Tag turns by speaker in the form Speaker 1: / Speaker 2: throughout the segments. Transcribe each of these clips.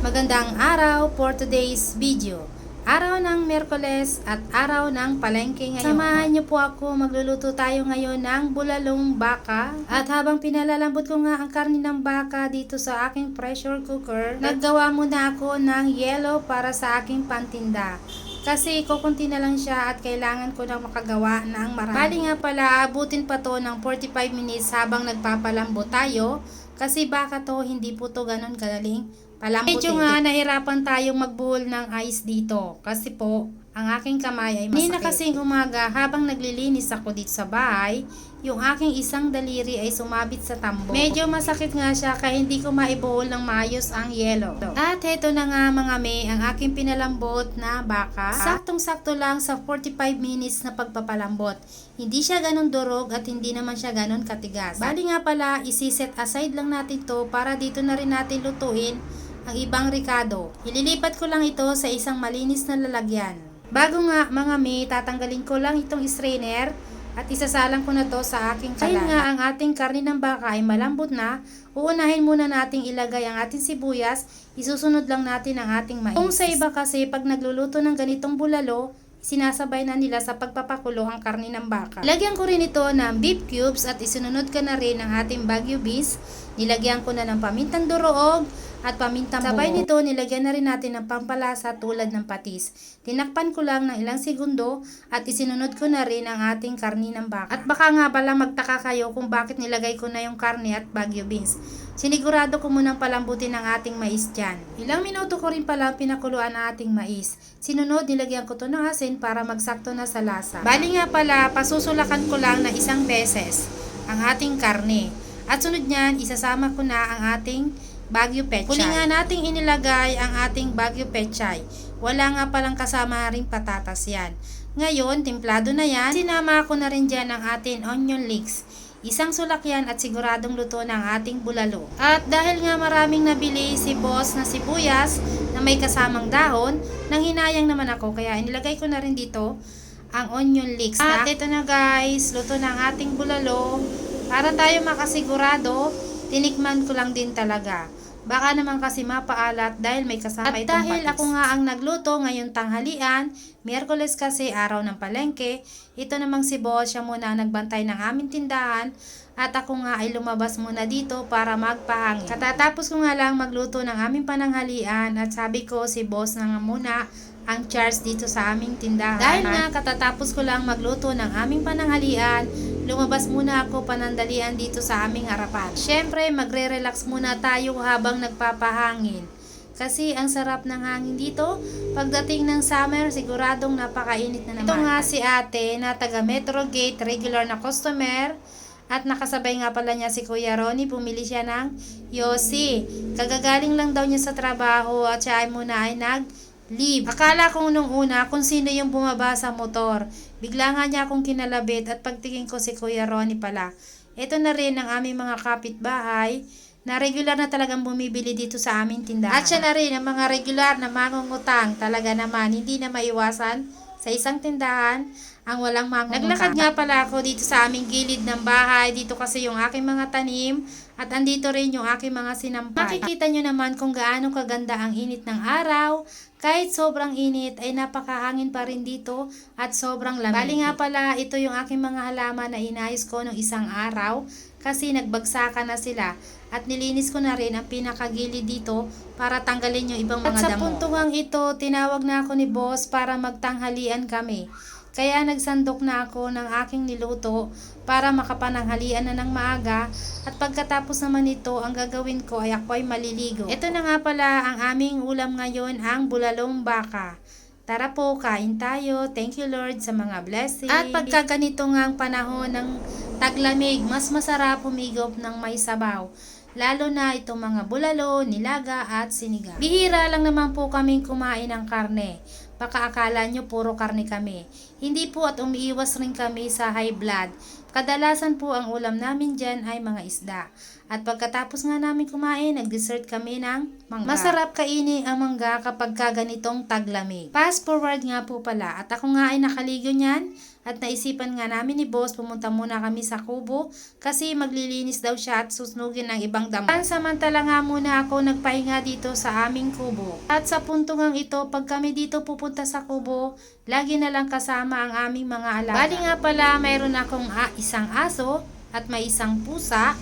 Speaker 1: Magandang araw for today's video. Araw ng Merkoles at araw ng palengke ngayon. Samahan niyo po ako, magluluto tayo ngayon ng bulalong baka. At habang pinalalambot ko nga ang karni ng baka dito sa aking pressure cooker, naggawa muna ako ng yellow para sa aking pantinda. Kasi kukunti na lang siya at kailangan ko na makagawa ng marami. Bali nga pala, abutin pa to ng 45 minutes habang nagpapalambot tayo. Kasi baka to, hindi po to ganun kadaling palambutin. Medyo nga nahirapan tayong magbuhol ng ice dito. Kasi po, ang aking kamay ay masakit. Nina kasing umaga, habang naglilinis ako dito sa bahay, yung aking isang daliri ay sumabit sa tambo. Medyo masakit nga siya kaya hindi ko maibuhol ng maayos ang yellow. At heto na nga mga me, ang aking pinalambot na baka. Saktong-sakto lang sa 45 minutes na pagpapalambot. Hindi siya ganun durog at hindi naman siya ganun katigas. Bali nga pala, isiset aside lang natin to para dito na rin natin lutuin ang ibang ricado. Ililipat ko lang ito sa isang malinis na lalagyan. Bago nga mga me, tatanggalin ko lang itong strainer at isasalang ko na to sa aking kalan. Dahil nga ang ating karni ng baka ay malambot na, uunahin muna nating ilagay ang ating sibuyas, isusunod lang natin ang ating mais. Kung sa iba kasi pag nagluluto ng ganitong bulalo, sinasabay na nila sa pagpapakulo ang karni ng baka. Lagyan ko rin ito ng beef cubes at isunod ko na rin ang ating Baguio beef. Nilagyan ko na ng pamintang duroog at pamintang Sabay nito, nilagyan na rin natin ng pampalasa tulad ng patis. Tinakpan ko lang ng ilang segundo at isinunod ko na rin ang ating karni ng baka. At baka nga pala magtaka kayo kung bakit nilagay ko na yung karni at Baguio beans. Sinigurado ko munang palambutin ang ating mais dyan. Ilang minuto ko rin pala pinakuluan ang ating mais. Sinunod, nilagyan ko to ng asin para magsakto na sa lasa. Bali nga pala, pasusulakan ko lang na isang beses ang ating karne. At sunod niyan, isasama ko na ang ating Baguio Pechay. Huli nga nating inilagay ang ating Baguio Pechay. Wala nga palang kasama ring patatas yan. Ngayon, templado na yan. Sinama ko na rin dyan ang ating onion leeks. Isang sulak yan at siguradong luto ng ating bulalo. At dahil nga maraming nabili si boss na sibuyas na may kasamang dahon, nang hinayang naman ako kaya inilagay ko na rin dito ang onion leeks. At ito na guys, luto ng ating bulalo. Para tayo makasigurado, tinikman ko lang din talaga. Baka naman kasi mapaalat dahil may kasama At
Speaker 2: itong
Speaker 1: dahil
Speaker 2: patis.
Speaker 1: ako nga ang nagluto ngayon tanghalian, Miyerkules kasi araw ng palengke, ito namang si boss siya muna ang nagbantay ng aming tindahan at ako nga ay lumabas muna dito para magpahangin. Katatapos ko nga lang magluto ng aming pananghalian at sabi ko si boss na nga muna ang charge dito sa aming tindahan. Dahil nga katatapos ko lang magluto ng aming pananghalian, lumabas muna ako panandalian dito sa aming harapan. Siyempre, magre-relax muna tayo habang nagpapahangin. Kasi ang sarap ng hangin dito, pagdating ng summer, siguradong napakainit na naman. Ito nga si ate na taga Metro Gate, regular na customer. At nakasabay nga pala niya si Kuya Ronnie, bumili siya ng Yossi. Kagagaling lang daw niya sa trabaho at siya ay muna ay nag leave. Akala ko nung una kung sino yung bumaba sa motor. Bigla nga niya akong kinalabit at pagtingin ko si Kuya Ronnie pala. Ito na rin ang aming mga kapitbahay na regular na talagang bumibili dito sa aming tindahan. At siya na rin ang mga regular na mangungutang talaga naman hindi na maiwasan sa isang tindahan ang walang mangungutang. Naglakad nga pala ako dito sa aming gilid ng bahay. Dito kasi yung aking mga tanim at andito rin yung aking mga sinampay. Makikita nyo naman kung gaano kaganda ang init ng araw. Kahit sobrang init ay napakahangin pa rin dito at sobrang lamig. Bali nga pala, ito yung aking mga halaman na inayos ko nung isang araw kasi nagbagsakan na sila at nilinis ko na rin ang pinakagilid dito para tanggalin yung ibang mga damo. At sa puntungang ito, tinawag na ako ni boss para magtanghalian kami. Kaya nagsandok na ako ng aking niluto para makapananghalian na ng maaga at pagkatapos naman ito ang gagawin ko ay ako ay maliligo. Ito na nga pala ang aming ulam ngayon ang bulalong baka. Tara po, kain tayo. Thank you Lord sa mga blessings. At pagka ganito nga ang panahon ng taglamig, mas masarap humigop ng may sabaw. Lalo na itong mga bulalo, nilaga at sinigang. Bihira lang naman po kaming kumain ng karne. Baka akala nyo puro karne kami. Hindi po at umiiwas rin kami sa high blood. Kadalasan po ang ulam namin dyan ay mga isda. At pagkatapos nga namin kumain, nag-dessert kami ng mangga. Masarap kainin ang mangga kapag ka ganitong taglamig. Fast forward nga po pala at ako nga ay nakaligo niyan at naisipan nga namin ni boss pumunta muna kami sa kubo kasi maglilinis daw siya at susnugin ng ibang damo. Pansamantala nga muna ako nagpahinga dito sa aming kubo. At sa punto ngang ito, pag kami dito pupunta sa kubo, lagi na lang kasama ang aming mga alaga. Bali nga pala, mayroon akong ah, isang aso at may isang pusa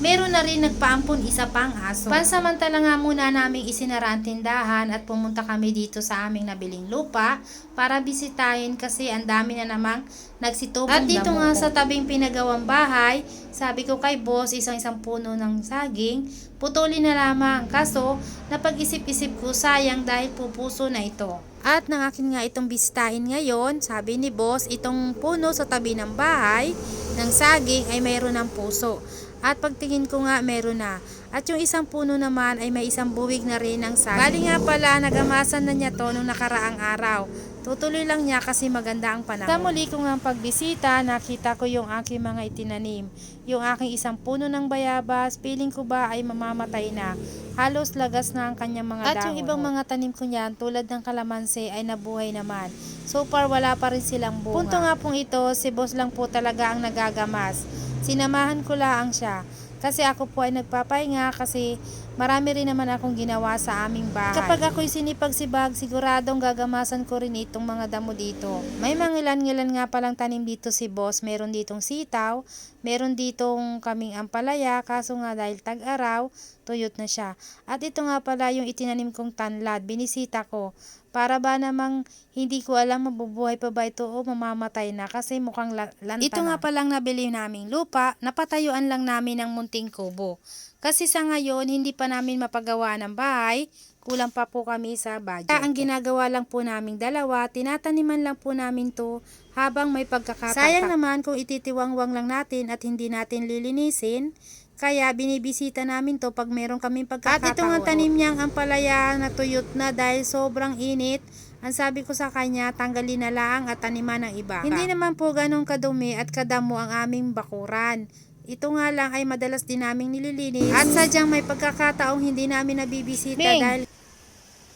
Speaker 1: Meron na rin nagpaampon isa pang aso. Pansamantala nga muna naming isinara ang tindahan at pumunta kami dito sa aming nabiling lupa para bisitahin kasi ang dami na namang nagsitubong At dito nga
Speaker 2: ko.
Speaker 1: sa tabing pinagawang bahay, sabi ko kay boss isang-isang puno ng saging, putulin na lamang. Kaso, napag-isip-isip ko sayang dahil pupuso na ito. At nang akin nga itong bisitahin ngayon, sabi ni boss, itong puno sa tabi ng bahay ng saging ay mayroon ng puso. At pagtingin ko nga, meron na. At yung isang puno naman ay may isang buwig na rin ng saging. Bali nga pala, nagamasan na niya to nung nakaraang araw. Tutuloy lang niya kasi maganda ang panahon. Sa muli ko nga pagbisita, nakita ko yung aking mga itinanim. Yung aking isang puno ng bayabas, feeling ko ba ay mamamatay na. Halos lagas na ang kanyang mga
Speaker 2: At
Speaker 1: dahon.
Speaker 2: yung
Speaker 1: ibang mga tanim ko niyan, tulad ng kalamansi, ay nabuhay naman. So far, wala pa rin silang bunga. Punto nga pong ito, si boss lang po talaga ang nagagamas. Sinamahan ko lang siya. Kasi ako po ay nagpapahinga kasi marami rin naman akong ginawa sa aming bahay. Kapag ako'y sinipagsibag, siguradong gagamasan ko rin itong mga damo dito. May mga ilan-ilan nga palang tanim dito si boss. Meron ditong sitaw, meron ditong kaming ampalaya, kaso nga dahil tag-araw, tuyot na siya. At ito nga pala yung itinanim kong tanlad, binisita ko. Para ba namang hindi ko alam mabubuhay pa ba ito o mamamatay na kasi mukhang la- lanta Ito nga palang nabili naming lupa, napatayuan lang namin ng munting kubo. Kasi sa ngayon, hindi pa namin mapagawa ng bahay, kulang pa po kami sa budget. Kaya ang ginagawa lang po naming dalawa, tinataniman lang po namin to habang may pagkakataon. Sayang naman kung ititiwangwang lang natin at hindi natin lilinisin, kaya binibisita namin to pag meron kaming pagkakataon. At ito nga tanim niyang ampalaya na tuyot na dahil sobrang init. Ang sabi ko sa kanya, tanggalin na lang at taniman ng iba. Hindi naman po ganong kadumi at kadamo ang aming bakuran. Ito nga lang ay madalas din naming nililinis. At sadyang may pagkakataong hindi namin nabibisita
Speaker 2: Ming!
Speaker 1: dahil...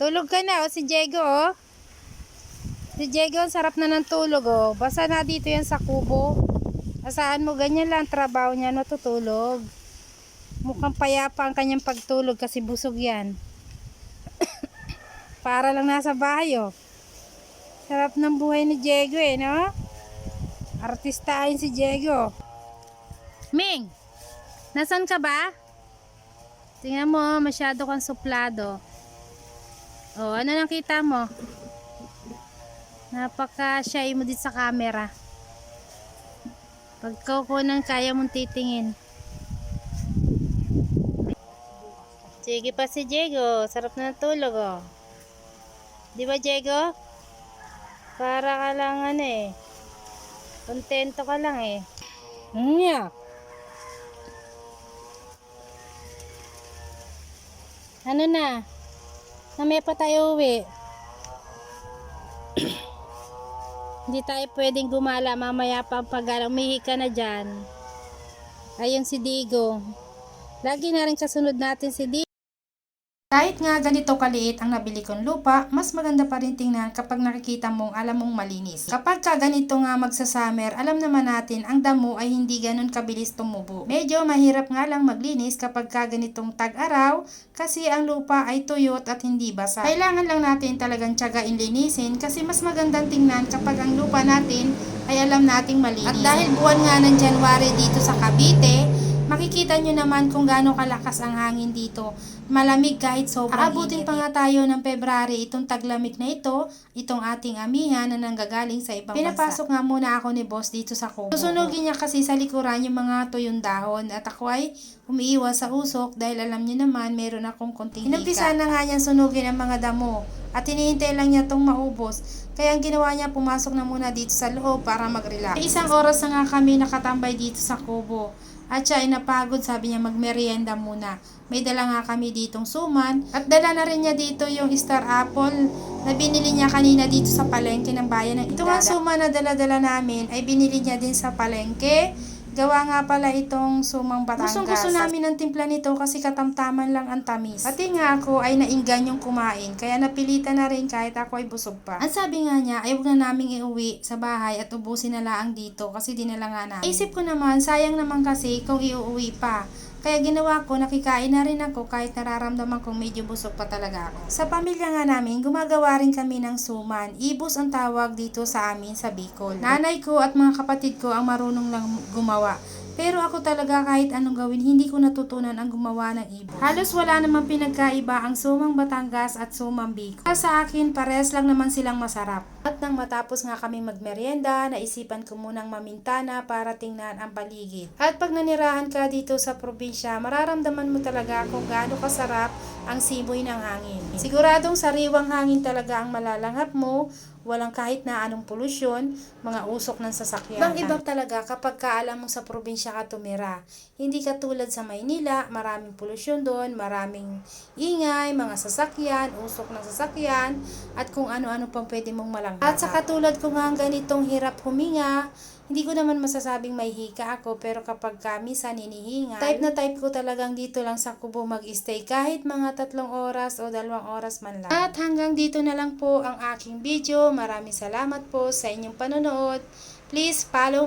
Speaker 1: Tulog ka na, o si Diego, oh. Si Diego, sarap na ng tulog, oh. Basta na dito yan sa kubo. Asaan mo, ganyan lang ang trabaho niya, natutulog. Mukhang payapa ang kanyang pagtulog kasi busog yan. Para lang nasa bahay, oh. Sarap ng buhay ni Diego, eh, no? Artista ayon si Diego. Ming, nasan ka ba? Tingnan mo, oh, masyado kang suplado. Oh, ano nakita mo? Napaka-shy mo dito sa camera. Pagkukunan, kaya mong titingin. Sige pa si Diego. Sarap na tulog, oh. Di ba, Diego? Para ka lang, ano eh. Kontento ka lang, eh. Nya. Ano na? Mamaya pa tayo uwi. Hindi tayo pwedeng gumala mamaya pa pag umihi ka na dyan. Ayun si Digo. Lagi na rin kasunod natin si Digo. Kahit nga ganito kaliit ang nabili kong lupa, mas maganda pa rin tingnan kapag nakikita mong alam mong malinis. Kapag ka ganito nga magsa-summer, alam naman natin ang damo ay hindi ganun kabilis tumubo. Medyo mahirap nga lang maglinis kapag ka ganitong tag-araw kasi ang lupa ay tuyot at hindi basa. Kailangan lang natin talagang tiyagain linisin kasi mas magandang tingnan kapag ang lupa natin ay alam nating malinis. At dahil buwan nga ng January dito sa Cavite, makikita nyo naman kung gaano kalakas ang hangin dito. Malamig kahit sobrang Aabutin pa nga tayo ng February itong taglamig na ito, itong ating amihan na nanggagaling sa ibang Pinapasok nga muna ako ni boss dito sa kubo. Susunugin niya kasi sa likuran yung mga tuyong dahon at ako ay umiiwas sa usok dahil alam niyo naman meron akong konting Inumpisa na nga niyan sunugin ang mga damo at hinihintay lang niya tong maubos. Kaya ang ginawa niya, pumasok na muna dito sa loob para mag-relax. Isang oras na nga kami nakatambay dito sa kubo. At siya ay napagod, sabi niya magmerienda muna. May dala nga kami ditong suman. At dala na rin niya dito yung star apple na binili niya kanina dito sa palengke ng bayan ng Ito nga suman na dala-dala namin ay binili niya din sa palengke. Gawa nga pala itong sumang Batangas. Gustong gusto namin ng timpla nito kasi katamtaman lang ang tamis. Pati nga ako ay nainggan yung kumain, kaya napilitan na rin kahit ako ay busog pa. At sabi nga niya, ay huwag na naming iuwi sa bahay at ubusin na lang dito kasi dinala nga namin. Isip ko naman, sayang naman kasi kung iuwi pa. Kaya ginawa ko, nakikain na rin ako kahit nararamdaman kong medyo busog pa talaga ako. Sa pamilya nga namin, gumagawa rin kami ng suman. Ibus ang tawag dito sa amin sa Bicol. Nanay ko at mga kapatid ko ang marunong lang gumawa. Pero ako talaga kahit anong gawin, hindi ko natutunan ang gumawa ng ibon. Halos wala namang pinagkaiba ang sumang Batangas at sumang Bicol. Sa akin, pares lang naman silang masarap. At nang matapos nga kami magmerienda, naisipan ko munang mamintana para tingnan ang paligid. At pag nanirahan ka dito sa probinsya, mararamdaman mo talaga kung gaano kasarap ang simoy ng hangin. Siguradong sariwang hangin talaga ang malalanghap mo, walang kahit na anong polusyon, mga usok ng sasakyan. Bang iba talaga kapag kaalam mo sa probinsya ka tumira. Hindi katulad sa Maynila, maraming polusyon doon, maraming ingay, mga sasakyan, usok ng sasakyan, at kung ano-ano pang pwede mong malanghap. At sa katulad ko nga ganitong hirap huminga, hindi ko naman masasabing may hika ako pero kapag kami sa hinihinga, type na type ko talagang dito lang sa kubo mag-stay kahit mga tatlong oras o dalawang oras man lang. At hanggang dito na lang po ang aking video. Maraming salamat po sa inyong panonood. Please follow